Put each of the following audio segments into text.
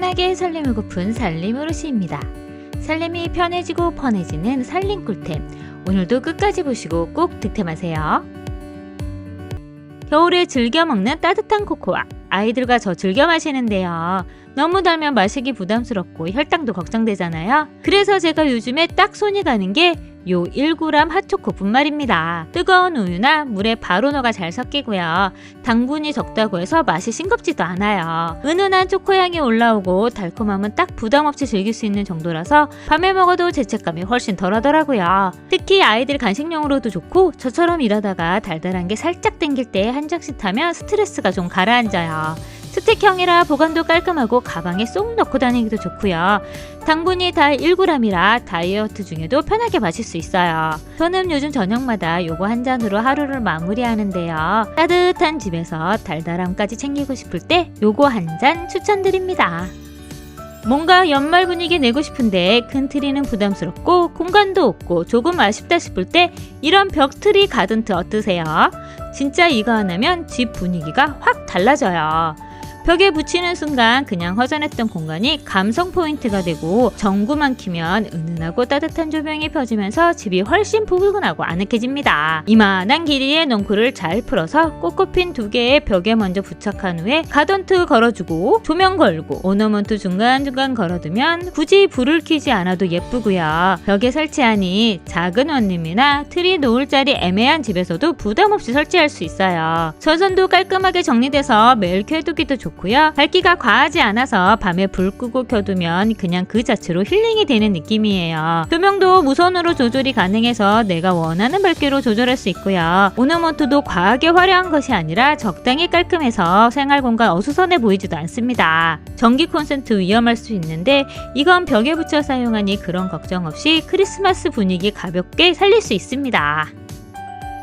편하게 살림을 고픈 살림 어르시입니다. 살림이 편해지고 편해지는 살림 꿀템. 오늘도 끝까지 보시고 꼭 득템하세요. 겨울에 즐겨 먹는 따뜻한 코코아. 아이들과 저 즐겨 마시는데요. 너무 달면 마시기 부담스럽고 혈당도 걱정되잖아요. 그래서 제가 요즘에 딱 손이 가는 게 요 1g 핫초코뿐 말입니다. 뜨거운 우유나 물에 바로 녹아 잘 섞이고요. 당분이 적다고 해서 맛이 싱겁지도 않아요. 은은한 초코향이 올라오고 달콤함은 딱 부담 없이 즐길 수 있는 정도라서 밤에 먹어도 죄책감이 훨씬 덜하더라고요. 특히 아이들 간식용으로도 좋고 저처럼 일하다가 달달한 게 살짝 땡길 때한 장씩 타면 스트레스가 좀 가라앉아요. 스틱형이라 보관도 깔끔하고 가방에 쏙 넣고 다니기도 좋고요. 당분이 다 1g이라 다이어트 중에도 편하게 마실 수 있어요. 저는 요즘 저녁마다 요거 한 잔으로 하루를 마무리하는데요. 따뜻한 집에서 달달함까지 챙기고 싶을 때 요거 한 잔 추천드립니다. 뭔가 연말 분위기 내고 싶은데 큰 트리는 부담스럽고 공간도 없고 조금 아쉽다 싶을 때 이런 벽트리 가든트 어떠세요? 진짜 이거 하나면 집 분위기가 확 달라져요. 벽에 붙이는 순간 그냥 허전했던 공간이 감성 포인트가 되고 전구만 키면 은은하고 따뜻한 조명이 펴지면서 집이 훨씬 포근하고 아늑해집니다. 이만한 길이의 넝쿨을 잘 풀어서 꽃꽃핀 두 개의 벽에 먼저 부착한 후에 가던트 걸어주고 조명 걸고 오너먼트 중간중간 걸어두면 굳이 불을 켜지 않아도 예쁘고요. 벽에 설치하니 작은 원룸이나 트리 놓을 자리 애매한 집에서도 부담 없이 설치할 수 있어요. 전선도 깔끔하게 정리돼서 매일 켜두기도 좋고 요. 밝기가 과하지 않아서 밤에 불 끄고 켜두면 그냥 그 자체로 힐링이 되는 느낌이에요. 조명도 무선으로 조절이 가능해서 내가 원하는 밝기로 조절할 수 있고요. 오너먼트도 과하게 화려한 것이 아니라 적당히 깔끔해서 생활 공간 어수선해 보이지도 않습니다. 전기 콘센트 위험할 수 있는데 이건 벽에 붙여 사용하니 그런 걱정 없이 크리스마스 분위기 가볍게 살릴 수 있습니다.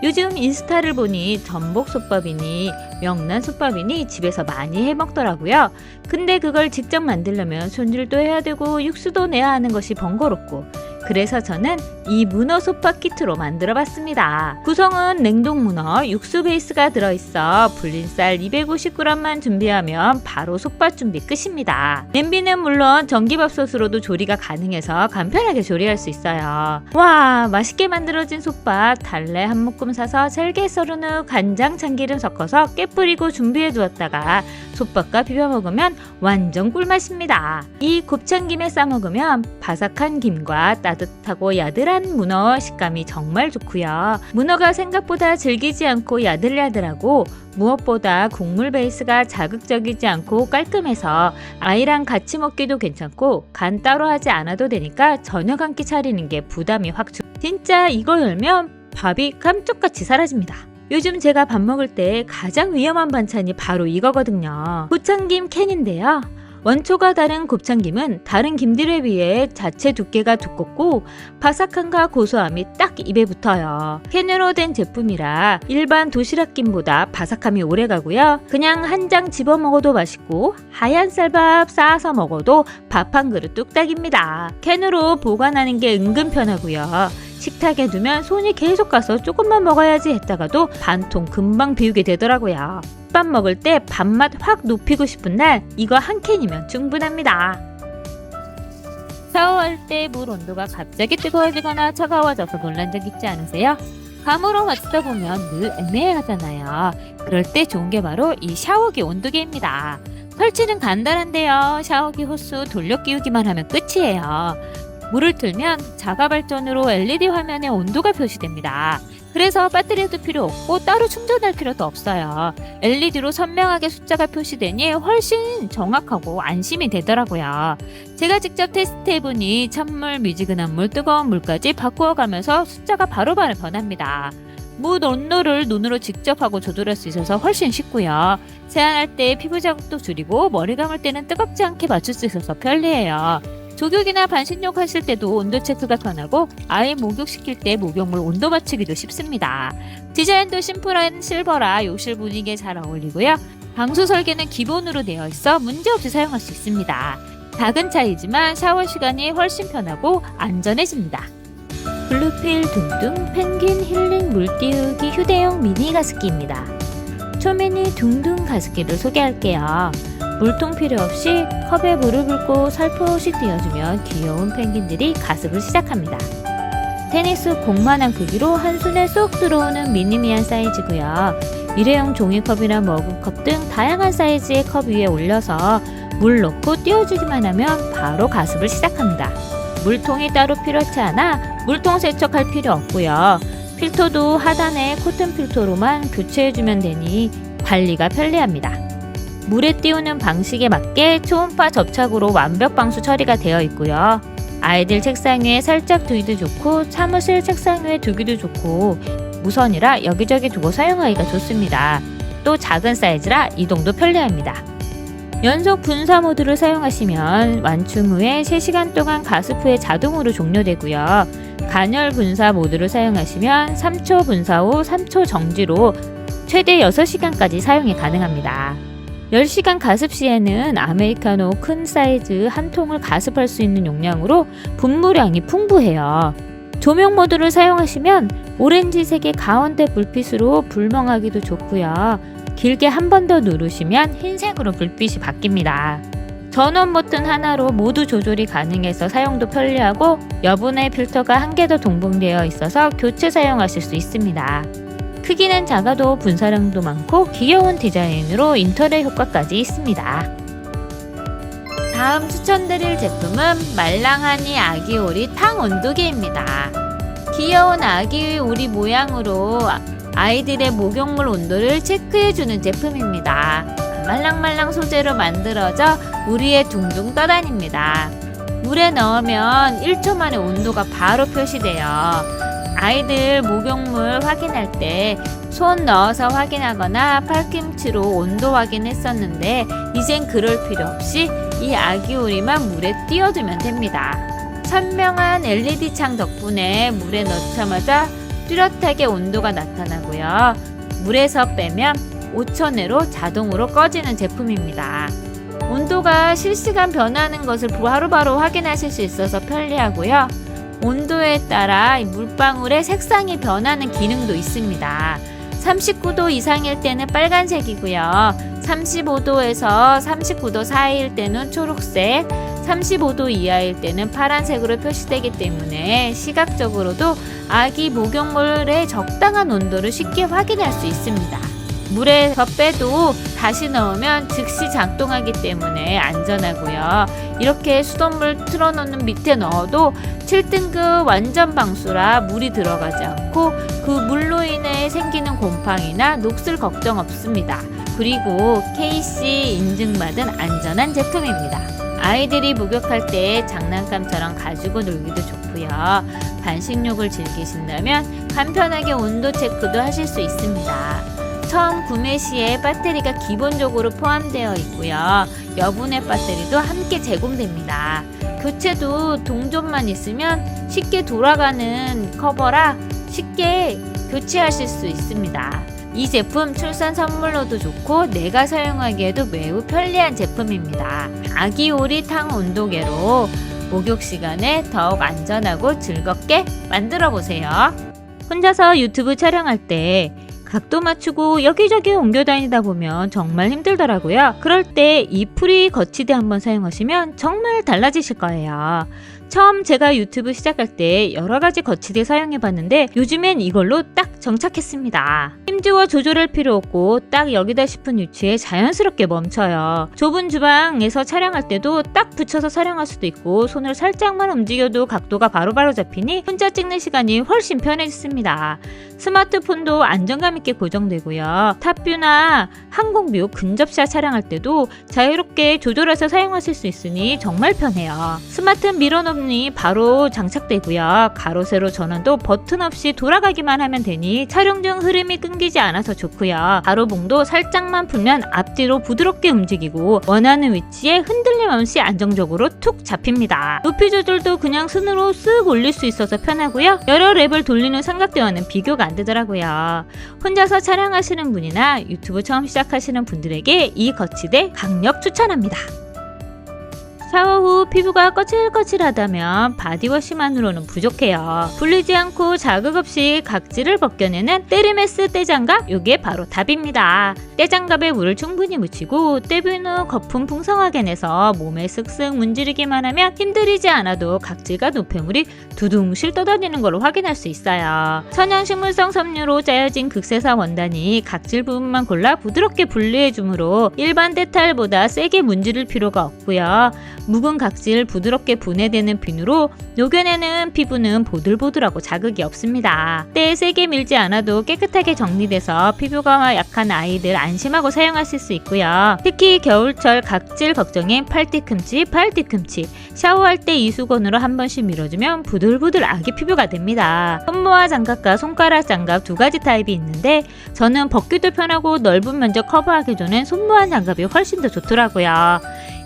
요즘 인스타를 보니 전복 솥밥이니 명란 솥밥이니 집에서 많이 해 먹더라고요. 근데 그걸 직접 만들려면 손질도 해야 되고 육수도 내야 하는 것이 번거롭고 그래서 저는 이 문어 솥밥 키트로 만들어 봤습니다. 구성은 냉동 문어, 육수 베이스가 들어있어 불린 쌀 250g만 준비하면 바로 솥밥 준비 끝입니다. 냄비는 물론 전기밥솥으로도 조리가 가능해서 간편하게 조리할 수 있어요. 와 맛있게 만들어진 솥밥 달래 한 묶음 사서 잘게 썰은 후 간장 참기름 섞어서 깨 뿌리고 준비해 두었다가 솥밥과 비벼 먹으면 완전 꿀맛입니다. 이 곱창김에 싸 먹으면 바삭한 김과 따뜻하고 야들한 문어 식감이 정말 좋고요. 문어가 생각보다 질기지 않고 야들야들하고 무엇보다 국물 베이스가 자극적이지 않고 깔끔해서 아이랑 같이 먹기도 괜찮고 간 따로 하지 않아도 되니까 저녁 한 끼 차리는 게 부담이 확 줄. 진짜 이거 열면 밥이 깜짝같이 사라집니다. 요즘 제가 밥 먹을 때 가장 위험한 반찬이 바로 이거거든요. 고창김 캔인데요. 원초가 다른 곱창김은 다른 김들에 비해 자체 두께가 두껍고 바삭함과 고소함이 딱 입에 붙어요. 캔으로 된 제품이라 일반 도시락김보다 바삭함이 오래 가고요. 그냥 한 장 집어 먹어도 맛있고 하얀 쌀밥 쌓아서 먹어도 밥 한 그릇 뚝딱입니다. 캔으로 보관하는 게 은근 편하고요. 식탁에 두면 손이 계속 가서 조금만 먹어야지 했다가도 반통 금방 비우게 되더라고요. 밥 먹을 때 밥맛 확 높이고 싶은 날 이거 한 캔이면 충분합니다. 샤워할 때 물 온도가 갑자기 뜨거워지거나 차가워져서 놀란 적 있지 않으세요? 감으로 맞추다 보면 늘 애매하잖아요. 그럴 때 좋은 게 바로 이 샤워기 온도계입니다. 설치는 간단한데요. 샤워기 호수 돌려 끼우기만 하면 끝이에요. 물을 틀면 자가 발전으로 LED 화면에 온도가 표시됩니다. 그래서 배터리도 필요 없고 따로 충전할 필요도 없어요. LED로 선명하게 숫자가 표시되니 훨씬 정확하고 안심이 되더라고요. 제가 직접 테스트해보니 찬물, 미지근한 물, 뜨거운 물까지 바꾸어가면서 숫자가 바로바로 변합니다. 물 온도를 눈으로 직접 하고 조절할 수 있어서 훨씬 쉽고요. 세안할 때 피부 자극도 줄이고 머리 감을 때는 뜨겁지 않게 맞출 수 있어서 편리해요. 조격이나 반신욕 하실 때도 온도 체크가 편하고 아이 목욕시킬 때 목욕물 온도 맞추기도 쉽습니다. 디자인도 심플한 실버라 욕실 분위기에 잘 어울리고요. 방수 설계는 기본으로 되어 있어 문제없이 사용할 수 있습니다. 작은 차이지만 샤워 시간이 훨씬 편하고 안전해집니다. 블루필 둥둥 펭귄 힐링 물띄우기 휴대용 미니 가습기입니다. 초미니 둥둥 가습기를 소개할게요. 물통 필요 없이 컵에 물을 붓고 살포시 띄워주면 귀여운 펭귄들이 가습을 시작합니다. 테니스 공만한 크기로 한 손에 쏙 들어오는 미니미한 사이즈고요. 일회용 종이컵이나 머그컵 등 다양한 사이즈의 컵 위에 올려서 물 넣고 띄워주기만 하면 바로 가습을 시작합니다. 물통이 따로 필요치 않아 물통 세척할 필요 없고요. 필터도 하단에 코튼 필터로만 교체해주면 되니 관리가 편리합니다. 물에 띄우는 방식에 맞게 초음파 접착으로 완벽 방수 처리가 되어 있고요. 아이들 책상 위에 살짝 두기도 좋고 사무실 책상 위에 두기도 좋고 무선이라 여기저기 두고 사용하기가 좋습니다. 또 작은 사이즈라 이동도 편리합니다. 연속 분사 모드를 사용하시면 완충 후에 3시간 동안 가습 후에 자동으로 종료되고요. 간열 분사 모드를 사용하시면 3초 분사 후 3초 정지로 최대 6시간까지 사용이 가능합니다. 10시간 가습 시에는 아메리카노 큰 사이즈 한 통을 가습할 수 있는 용량으로 분무량이 풍부해요. 조명 모드를 사용하시면 오렌지색의 가운데 불빛으로 불멍하기도 좋고요. 길게 한 번 더 누르시면 흰색으로 불빛이 바뀝니다. 전원 버튼 하나로 모두 조절이 가능해서 사용도 편리하고 여분의 필터가 한 개 더 동봉되어 있어서 교체 사용하실 수 있습니다. 크기는 작아도 분사량도 많고 귀여운 디자인으로 인터넷 효과까지 있습니다. 다음 추천드릴 제품은 말랑하니 아기 오리 탕 온도계입니다. 귀여운 아기 오리 모양으로 아이들의 목욕물 온도를 체크해주는 제품입니다. 말랑말랑 소재로 만들어져 우리에 둥둥 떠다닙니다. 물에 넣으면 1초 만에 온도가 바로 표시돼요. 아이들 목욕물 확인할 때 손 넣어서 확인하거나 팔꿈치로 온도 확인했었는데 이젠 그럴 필요 없이 이 아기 오리만 물에 띄워두면 됩니다. 선명한 LED 창 덕분에 물에 넣자마자 뚜렷하게 온도가 나타나고요. 물에서 빼면 5초 내로 자동으로 꺼지는 제품입니다. 온도가 실시간 변하는 것을 바로바로 확인하실 수 있어서 편리하고요. 온도에 따라 물방울의 색상이 변하는 기능도 있습니다. 39도 이상일 때는 빨간색이고요. 35도에서 39도 사이일 때는 초록색, 35도 이하일 때는 파란색으로 표시되기 때문에 시각적으로도 아기 목욕물의 적당한 온도를 쉽게 확인할 수 있습니다. 물에 더 빼도 다시 넣으면 즉시 작동하기 때문에 안전하고요. 이렇게 수돗물 틀어놓는 밑에 넣어도 7등급 완전 방수라 물이 들어가지 않고 그 물로 인해 생기는 곰팡이나 녹슬 걱정 없습니다. 그리고 KC 인증받은 안전한 제품입니다. 아이들이 목욕할 때 장난감처럼 가지고 놀기도 좋고요. 반식욕을 즐기신다면 간편하게 온도 체크도 하실 수 있습니다. 처음 구매 시에 배터리가 기본적으로 포함되어 있고요. 여분의 배터리도 함께 제공됩니다. 교체도 동전만 있으면 쉽게 돌아가는 커버라 쉽게 교체하실 수 있습니다. 이 제품 출산 선물로도 좋고 내가 사용하기에도 매우 편리한 제품입니다. 아기 오리 탕 온도계로 목욕 시간에 더욱 안전하고 즐겁게 만들어 보세요. 혼자서 유튜브 촬영할 때 각도 맞추고 여기저기 옮겨 다니다 보면 정말 힘들더라고요. 그럴 때 이 프리 거치대 한번 사용하시면 정말 달라지실 거예요. 처음 제가 유튜브 시작할 때 여러 가지 거치대 사용해 봤는데 요즘엔 이걸로 딱 정착했습니다. 힘주어 조절할 필요 없고 딱 여기다 싶은 위치에 자연스럽게 멈춰요. 좁은 주방에서 촬영할 때도 딱 붙여서 촬영할 수도 있고 손을 살짝만 움직여도 각도가 바로바로 잡히니 혼자 찍는 시간이 훨씬 편해졌습니다. 스마트폰도 안정감 있게 고정되고요. 탑뷰나 항공뷰 근접샷 촬영할 때도 자유롭게 조절해서 사용하실 수 있으니 정말 편해요. 스마트 미러 놈이 바로 장착되고요. 가로 세로 전원도 버튼 없이 돌아가기만 하면 되니 촬영 중 흐름이 끊기 지 않아서 좋고요. 가로봉도 살짝만 풀면 앞뒤로 부드럽게 움직이고 원하는 위치에 흔들림 없이 안정적으로 툭 잡힙니다. 높이 조절도 그냥 손으로 쓱 올릴 수 있어서 편하고요. 여러 랩을 돌리는 삼각대와는 비교가 안 되더라고요. 혼자서 촬영하시는 분이나 유튜브 처음 시작하시는 분들에게 이 거치대 강력 추천합니다. 샤워 후 피부가 거칠거칠하다면 바디워시만으로는 부족해요. 불리지 않고 자극 없이 각질을 벗겨내는 때리메스 떼장갑 이게 바로 답입니다. 떼장갑에 물을 충분히 묻히고 떼빈 후 거품 풍성하게 내서 몸에 쓱쓱 문지르기만 하면 힘들이지 않아도 각질과 노폐물이 두둥실 떠다니는 걸 확인할 수 있어요. 천연 식물성 섬유로 짜여진 극세사 원단이 각질 부분만 골라 부드럽게 분리해 주므로 일반 데탈보다 세게 문지를 필요가 없고요. 묵은 각질 부드럽게 분해되는 비누로 녹여내는 피부는 보들보들하고 자극이 없습니다. 때에 세게 밀지 않아도 깨끗하게 정리돼서 피부가 약한 아이들 안심하고 사용하실 수 있고요. 특히 겨울철 각질 걱정인 팔 뒤꿈치, 팔 뒤꿈치 샤워할 때 이 수건으로 한 번씩 밀어주면 부들부들 아기 피부가 됩니다. 손모아 장갑과 손가락 장갑 두 가지 타입이 있는데 저는 벗기도 편하고 넓은 면적 커버하기 전엔 손모아 장갑이 훨씬 더 좋더라고요.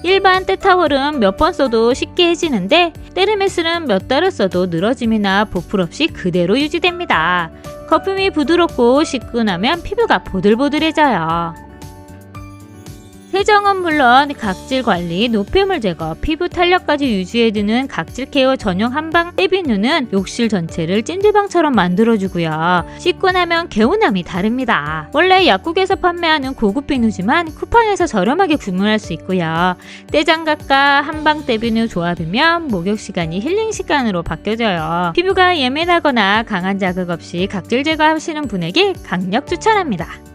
일반 때타월은 몇 번 써도 쉽게 해지는데 때르메스는 몇 달을 써도 늘어짐이나 보풀 없이 그대로 유지됩니다. 거품이 부드럽고 씻고 나면 피부가 보들보들해져요. 세정은 물론 각질 관리, 노폐물 제거, 피부 탄력까지 유지해주는 각질 케어 전용 한방 떼비누는 욕실 전체를 찜질방처럼 만들어주고요. 씻고 나면 개운함이 다릅니다. 원래 약국에서 판매하는 고급 비누지만 쿠팡에서 저렴하게 구매할 수 있고요. 떼장갑과 한방 떼비누 조합이면 목욕 시간이 힐링 시간으로 바뀌어져요. 피부가 예민하거나 강한 자극 없이 각질 제거하시는 분에게 강력 추천합니다.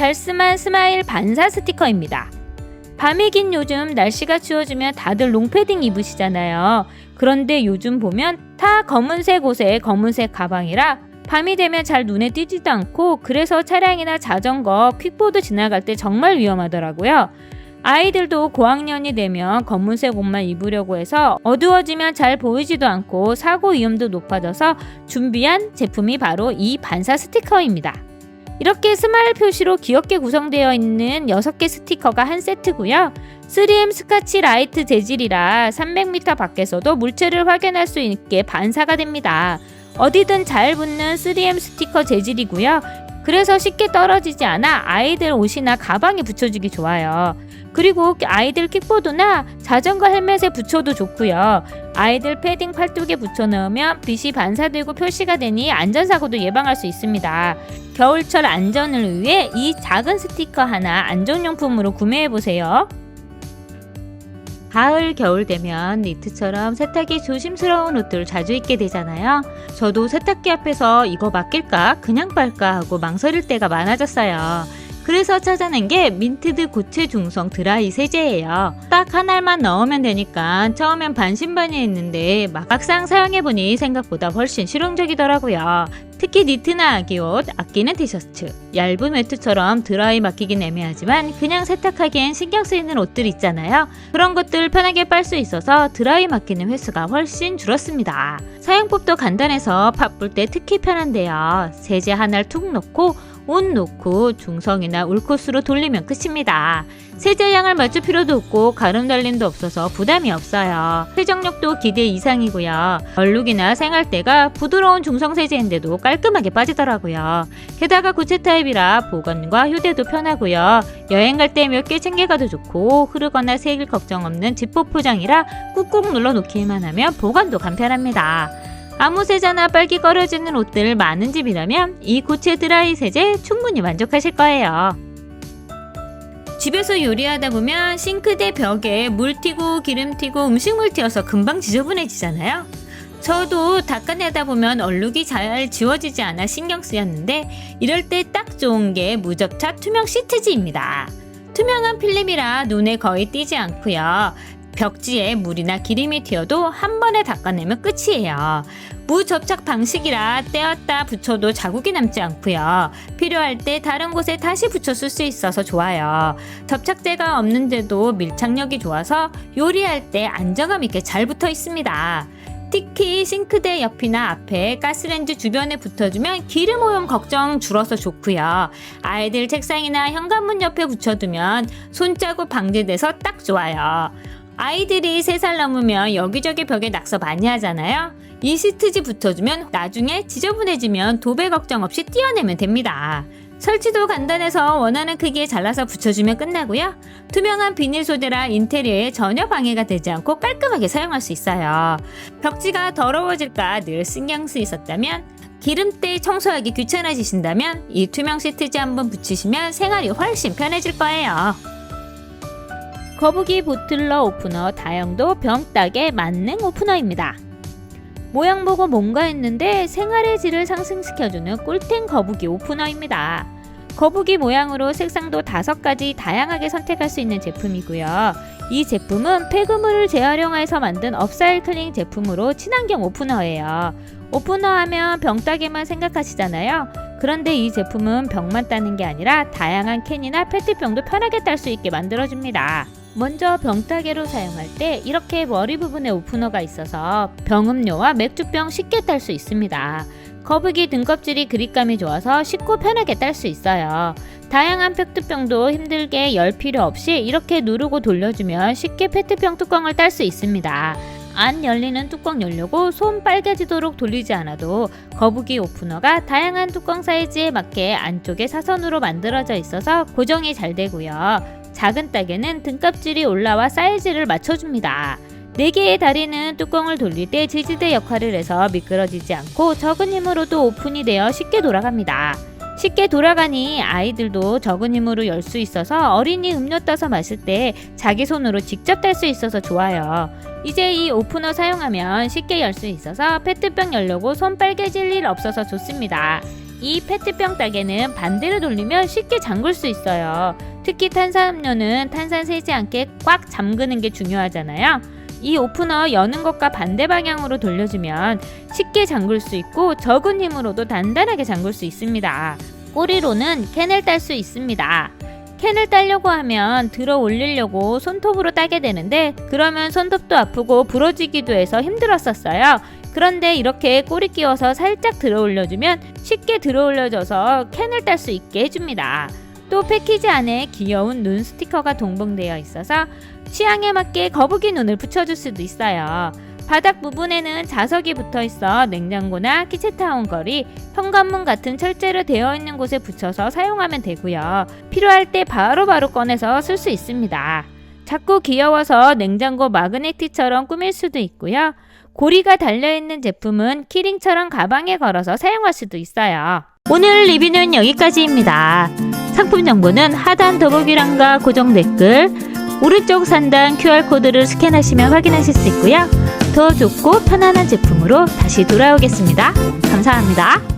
잘스만 스마일 반사 스티커입니다. 밤이 긴 요즘 날씨가 추워지면 다들 롱패딩 입으시잖아요. 그런데 요즘 보면 다 검은색 옷에 검은색 가방이라 밤이 되면 잘 눈에 띄지도 않고 그래서 차량이나 자전거, 퀵보드 지나갈 때 정말 위험하더라고요. 아이들도 고학년이 되면 검은색 옷만 입으려고 해서 어두워지면 잘 보이지도 않고 사고 위험도 높아져서 준비한 제품이 바로 이 반사 스티커입니다. 이렇게 스마일 표시로 귀엽게 구성되어 있는 6개 스티커가 한 세트고요. 3M 스카치 라이트 재질이라 300m 밖에서도 물체를 확인할 수 있게 반사가 됩니다. 어디든 잘 붙는 3M 스티커 재질이고요. 그래서 쉽게 떨어지지 않아 아이들 옷이나 가방에 붙여주기 좋아요. 그리고 아이들 킥보드나 자전거 헬멧에 붙여도 좋고요. 아이들 패딩 팔뚝에 붙여 넣으면 빛이 반사되고 표시가 되니 안전사고도 예방할 수 있습니다. 겨울철 안전을 위해 이 작은 스티커 하나 안전용품으로 구매해 보세요. 가을, 겨울 되면 니트처럼 세탁이 조심스러운 옷들 자주 입게 되잖아요. 저도 세탁기 앞에서 이거 맡길까, 그냥 빨까 하고 망설일 때가 많아졌어요. 그래서 찾아낸 게 민트드 고체 중성 드라이 세제예요. 딱 한 알만 넣으면 되니까 처음엔 반신반의했는데 막상 사용해보니 생각보다 훨씬 실용적이더라고요. 특히 니트나 아기옷, 아끼는 티셔츠, 얇은 외투처럼 드라이 맡기긴 애매하지만 그냥 세탁하기엔 신경 쓰이는 옷들 있잖아요. 그런 것들 편하게 빨 수 있어서 드라이 맡기는 횟수가 훨씬 줄었습니다. 사용법도 간단해서 바쁠 때 특히 편한데요. 세제 하나를 툭 넣고 옷 놓고 중성이나 울코스로 돌리면 끝입니다. 세제 양을 맞출 필요도 없고 가름 달림도 없어서 부담이 없어요. 세정력도 기대 이상이고요. 얼룩이나 생활때가 부드러운 중성 세제인데도 깔 끔하게 빠지더라고요. 게다가 구체 타입이라 보관과 휴대도 편하고요. 여행 갈 때 몇 개 챙겨가도 좋고 흐르거나 새길 걱정 없는 지퍼 포장이라 꾹꾹 눌러 놓기만 하면 보관도 간편합니다. 아무 세제나 빨기 꺼려지는 옷들 많은 집이라면 이 고체 드라이 세제 충분히 만족하실 거예요. 집에서 요리하다 보면 싱크대 벽에 물 튀고 기름 튀고 음식물 튀어서 금방 지저분해지잖아요. 저도 닦아내다 보면 얼룩이 잘 지워지지 않아 신경 쓰였는데 이럴 때 딱 좋은 게 무접착 투명 시트지입니다. 투명한 필름이라 눈에 거의 띄지 않고요. 벽지에 물이나 기름이 튀어도 한 번에 닦아내면 끝이에요. 무접착 방식이라 떼었다 붙여도 자국이 남지 않고요. 필요할 때 다른 곳에 다시 붙여 쓸 수 있어서 좋아요. 접착제가 없는데도 밀착력이 좋아서 요리할 때 안정감 있게 잘 붙어 있습니다. 특히 싱크대 옆이나 앞에 가스렌지 주변에 붙어주면 기름 오염 걱정 줄어서 좋고요. 아이들 책상이나 현관문 옆에 붙여두면 손자국 방지돼서 딱 좋아요. 아이들이 3살 넘으면 여기저기 벽에 낙서 많이 하잖아요. 이 시트지 붙여주면 나중에 지저분해지면 도배 걱정 없이 띄어내면 됩니다. 설치도 간단해서 원하는 크기에 잘라서 붙여주면 끝나고요. 투명한 비닐 소재라 인테리어에 전혀 방해가 되지 않고 깔끔하게 사용할 수 있어요. 벽지가 더러워질까 늘 신경 쓰이셨다면 기름때 청소하기 귀찮아지신다면 이 투명 시트지 한번 붙이시면 생활이 훨씬 편해질 거예요. 거북이 보틀러 오프너 다용도 병딱의 만능 오프너입니다. 모양 보고 뭔가 했는데 생활의 질을 상승시켜주는 꿀템 거북이 오프너입니다. 거북이 모양으로 색상도 다섯 가지 다양하게 선택할 수 있는 제품이고요. 이 제품은 폐그물을 재활용해서 만든 업사이클링 제품으로 친환경 오프너예요. 오프너 하면 병따개만 생각하시잖아요. 그런데 이 제품은 병만 따는 게 아니라 다양한 캔이나 페트병도 편하게 딸 수 있게 만들어줍니다. 먼저 병따개로 사용할 때 이렇게 머리 부분에 오프너가 있어서 병음료와 맥주병 쉽게 딸 수 있습니다. 거북이 등껍질이 그립감이 좋아서 쉽고 편하게 딸 수 있어요. 다양한 페트병도 힘들게 열 필요 없이 이렇게 누르고 돌려주면 쉽게 페트병 뚜껑을 딸 수 있습니다. 안 열리는 뚜껑 열려고 손 빨개지도록 돌리지 않아도 거북이 오프너가 다양한 뚜껑 사이즈에 맞게 안쪽에 사선으로 만들어져 있어서 고정이 잘 되고요. 작은 딱에는 등껍질이 올라와 사이즈를 맞춰줍니다. 4개의 다리는 뚜껑을 돌릴 때 지지대 역할을 해서 미끄러지지 않고 적은 힘으로도 오픈이 되어 쉽게 돌아갑니다. 쉽게 돌아가니 아이들도 적은 힘으로 열 수 있어서 어린이 음료 따서 마실 때 자기 손으로 직접 딸 수 있어서 좋아요. 이제 이 오프너 사용하면 쉽게 열 수 있어서 페트병 열려고 손 빨개질 일 없어서 좋습니다. 이 페트병 따개는 반대로 돌리면 쉽게 잠글 수 있어요. 특히 탄산음료는 탄산 새지 않게 꽉 잠그는 게 중요하잖아요. 이 오프너 여는 것과 반대 방향으로 돌려주면 쉽게 잠글 수 있고 적은 힘으로도 단단하게 잠글 수 있습니다. 꼬리로는 캔을 딸 수 있습니다. 캔을 따려고 하면 들어 올리려고 손톱으로 따게 되는데 그러면 손톱도 아프고 부러지기도 해서 힘들었었어요. 그런데 이렇게 꼬리 끼워서 살짝 들어 올려주면 쉽게 들어 올려져서 캔을 딸 수 있게 해줍니다. 또 패키지 안에 귀여운 눈 스티커가 동봉되어 있어서 취향에 맞게 거북이 눈을 붙여줄 수도 있어요. 바닥 부분에는 자석이 붙어 있어 냉장고나 키친타운 거리, 현관문 같은 철제로 되어 있는 곳에 붙여서 사용하면 되고요. 필요할 때 바로바로 꺼내서 쓸 수 있습니다. 자꾸 귀여워서 냉장고 마그네틱처럼 꾸밀 수도 있고요. 고리가 달려있는 제품은 키링처럼 가방에 걸어서 사용할 수도 있어요. 오늘 리뷰는 여기까지입니다. 상품 정보는 하단 더보기란과 고정 댓글, 오른쪽 상단 QR코드를 스캔하시면 확인하실 수 있고요. 더 좋고 편안한 제품으로 다시 돌아오겠습니다. 감사합니다.